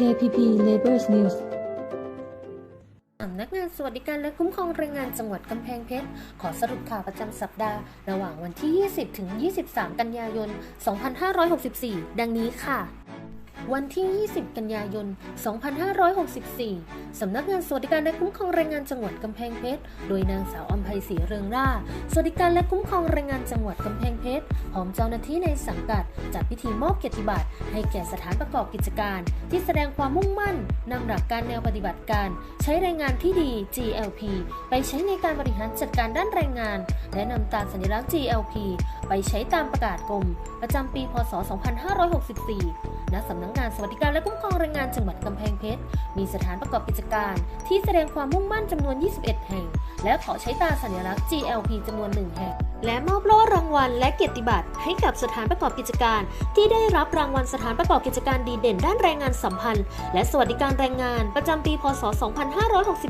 KPP Labors News สำนักงานสวัสดิการและคุ้มครองแรงงานจังหวัดกำแพงเพชร ขอสรุปข่าวประจำสัปดาห์ ระหว่างวันที่ 20 ถึง 23 กันยายน 2564 ดังนี้ค่ะ วันที่ 20 กันยายน 2564 สำนักงานสวัสดิการและคุ้มครองแรงงานจังหวัดกำแพงเพชร โดยนางสาวอัมภัยศรีเรืองร่า สวัสดิการและคุ้มครองแรงงานจังหวัดกำแพงเพชรพร้อมเจ้าหน้าที่ในสังกัด จัดพิธีมอบเกียรติบัตรให้แก่สถานประกอบกิจการ ที่แสดงความมุ่งมั่นนำหลักการแนวปฏิบัติการ ใช้แรงงานที่ดี GLP ไปใช้ในการบริหารจัดการด้านแรงงาน และนำตามสัญลักษณ์ GLP ไปใช้ตามประกาศกรม ประจำปี พศ 2564 ณ สำนักงานสวัสดิการและคุ้มครองแรงงานจังหวัดกำแพงเพชร มีสถานประกอบกิจการ ที่แสดงความมุ่งมั่นจำนวน 21 แห่ง และขอใช้ตราสัญลักษณ์ GLP จำนวน 1 แห่ง และมอบโล่รางวัลและเกียรติบัตรให้กับสถานประกอบกิจการ ที่ได้รับรางวัลสถานประกอบกิจการดีเด่นด้านแรงงานสัมพันธ์ และสวัสดิการแรงงานประจำปี พศ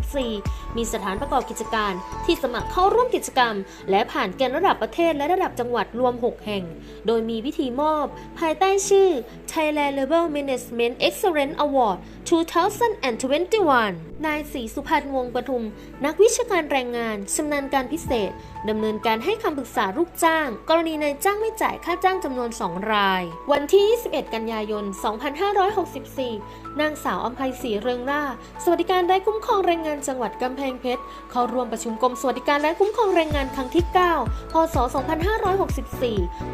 2564 มีสถานประกอบกิจการ ที่สมัครเข้าร่วมกิจกรรม และผ่านเกณฑ์ระดับประเทศและระดับจังหวัดรวม 6 แห่ง โดยมีพิธีมอบ ภายใต้ชื่อ Thailand Level Management Excellence Award 2021 นายศรีสุพันธ์วงศ์ปทุม นักวิชาการแรงงานชำนาญการพิเศษ ดำเนินการให้คำปรึกษาลูกจ้าง กรณีนายจ้างไม่จ่ายค่าจ้างจำนวน 2 ราย วันที่ 21 กันยายน 2564 นางสาวอมภัยศรีเรืองร่า สวัสดิการและคุ้มครองแรงงานจังหวัดกำแพงเพชร เข้าร่วมประชุมกรมสวัสดิการและคุ้มครองแรงงานครั้งที่ 9 พศ 2564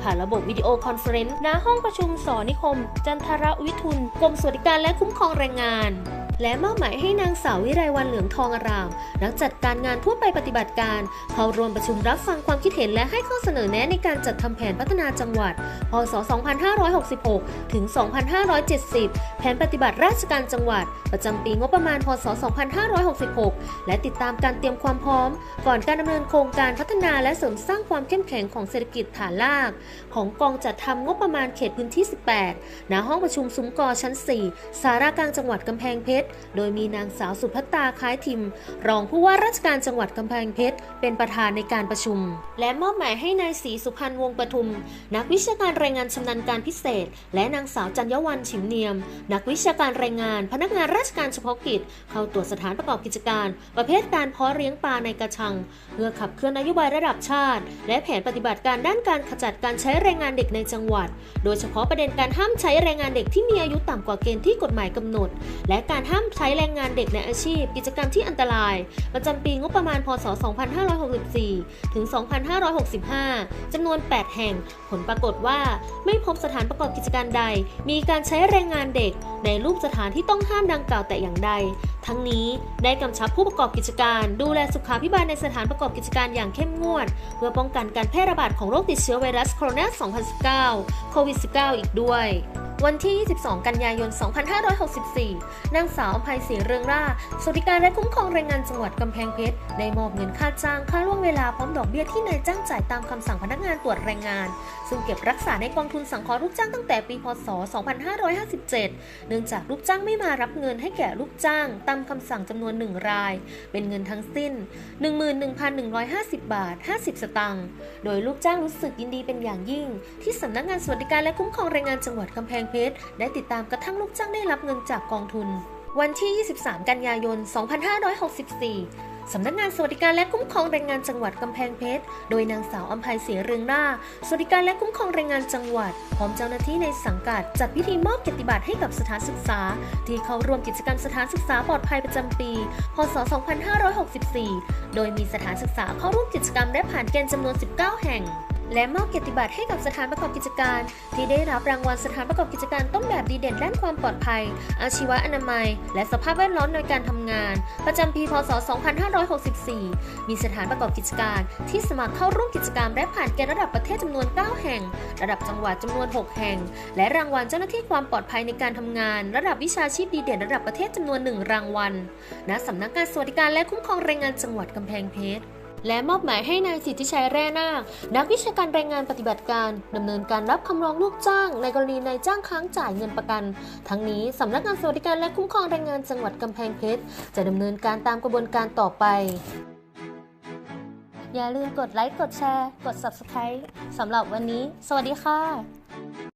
ผ่านระบบวิดีโอคอนเฟอเรนซ์ณห้องประชุมสนิคม จันทรวิทุนกรมสวัสดิการและคุ้มครองแรงงาน และมอบหมายให้นางสาววิไรวันเหลืองทองอาราม นักจัดการงานทั่วไปปฏิบัติการ เข้าร่วมประชุมรับฟังความคิดเห็นและให้ข้อเสนอแนะในการจัดทำแผนพัฒนาจังหวัด พศ 2566 ถึง 2570 แผนปฏิบัติราชการจังหวัด ประจำปีงบประมาณ พศ 2566 และติดตามการเตรียมความพร้อม ก่อนการดำเนินโครงการพัฒนาและเสริมสร้างความเข้มแข็งของเศรษฐกิจฐานราก ของกองจัดทำงบประมาณเขตพื้นที่ 18 ณ ห้องประชุมซุ้มกอชั้น 4 สารากลางจังหวัดกำแพงเพชรโดยมีนางสาวสุภัตตาคล้ายทิม รองผู้ว่าราชการจังหวัดกำแพงเพชร เป็นประธานในการประชุม และมอบหมายให้นายศรีสุพันธ์วงปทุม นักวิชาการแรงงานชำนาญการพิเศษ และนางสาวจันยวันฉิมเนียม นักวิชาการแรงงาน พนักงานราชการเฉพาะกิจ เข้าตรวจสถานประกอบกิจการ ประเภทการเพาะเลี้ยงปลาในกระชัง เพื่อขับเคลื่อนนโยบายระดับชาติ และแผนปฏิบัติการด้านการขจัดการใช้แรงงานเด็กในจังหวัด โดยเฉพาะประเด็นการห้ามใช้แรงงานเด็กที่มีอายุต่ำกว่าเกณฑ์ที่กฎหมายกำหนด และการห้าม้ามใช้แรงงานเด็กในอาชีพ กิจกรรมที่อันตราย ประจำปีงบประมาณพศ 2564 ถึง 2565 จำนวน 8 แห่ง ผลปรากฏว่าไม่พบสถานประกอบกิจการใด มีการใช้แรงงานเด็ก ในรูปสถานที่ต้องห้ามดังกล่าวแต่อย่างใด ทั้งนี้ได้กำชับผู้ประกอบกิจการ ดูแลสุขาภิบาลในสถานประกอบกิจการอย่างเข้มงวด เพื่อป้องกันการแพร่ระบาดของโรคติดเชื้อไวรัสโคโรนา 2019 โควิด -19 อีกด้วย วันที่ 22 กันยายน 2564 นางสาวอภัยศรีเรืองร่าสวัสดิการและคุ้มครองแรงงานจังหวัดกำแพงเพชร ได้มอบเงินค่าจ้างค่าล่วงเวลาพร้อมดอกเบี้ยที่นายจ้างจ่ายตามคำสั่งพนักงานตรวจแรงงาน ซึ่งเก็บรักษาในกองทุนสังเคราะห์ลูกจ้างตั้งแต่ปี พศ 2557 เนื่องจากลูกจ้างไม่มารับเงินให้แก่ลูกจ้างตามคำสั่งจำนวน 1 ราย เป็นเงินทั้งสิ้น 11,150 บาท 50 สตางค์ โดยลูกจ้างรู้สึกยินดีเป็นอย่างยิ่ง ที่สำนักงานสวัสดิการและคุ้มครองแรงงานจังหวัดกำแพงเพชร ได้ติดตามกระทั่งลูกจ้างได้รับเงินจากกองทุน วันที่ 23 กันยายน 2564สำนักงานสวัสดิการและคุ้มครองแรงงานจังหวัดกำแพงเพชร โดยนางสาวอัมภัยศรียเรืองร่าสวัสดิการและคุ้มครองแรงงานจังหวัด พร้อมเจ้าหน้าที่ในสังกัด จัดพิธีมอบเกียรติบัตรให้กับสถานศึกษา ที่เข้าร่วมกิจกรรมสถานศึกษาปลอดภัยประจำปี พศ 2564 โดยมีสถานศึกษาเข้าร่วมกิจกรรมและผ่านเกณฑ์จำนวน 19 แห่ง และมอบเกียรติบัตรให้กับสถานประกอบกิจการ ที่ได้รับรางวัลสถานประกอบกิจการต้นแบบดีเด่นด้านความปลอดภัย อาชีวะอนามัย และสภาพแวดล้อมในการทำงาน ประจำปีพศ 2564 มีสถานประกอบกิจการที่สมัครเข้าร่วมกิจกรรมและผ่านเกณฑ์ระดับประเทศจำนวน 9 แห่ง ระดับจังหวัดจำนวน 6 แห่ง และรางวัลเจ้าหน้าที่ความปลอดภัยในการทำงาน ระดับวิชาชีพดีเด่นระดับประเทศจำนวน 1 รางวัลณสำนักงานสวัสดิการและคุ้มครองแรงงานจังหวัดกำแพงเพชร และมอบหมายให้นายสิทธิชัยแร่นาคนักวิชาการแรงงานปฏิบัติการดำเนินการรับคำร้องลูกจ้าง ในกรณีนายจ้างค้างจ่ายเงินประกัน ทั้งนี้สำนักงานสวัสดิการและคุ้มครองแรงงานจังหวัดกำแพงเพชรจะดำเนินการตามกระบวนการต่อไป อย่าลืมกดไลค์กดแชร์ กด Subscribe สำหรับวันนี้ สวัสดีค่ะ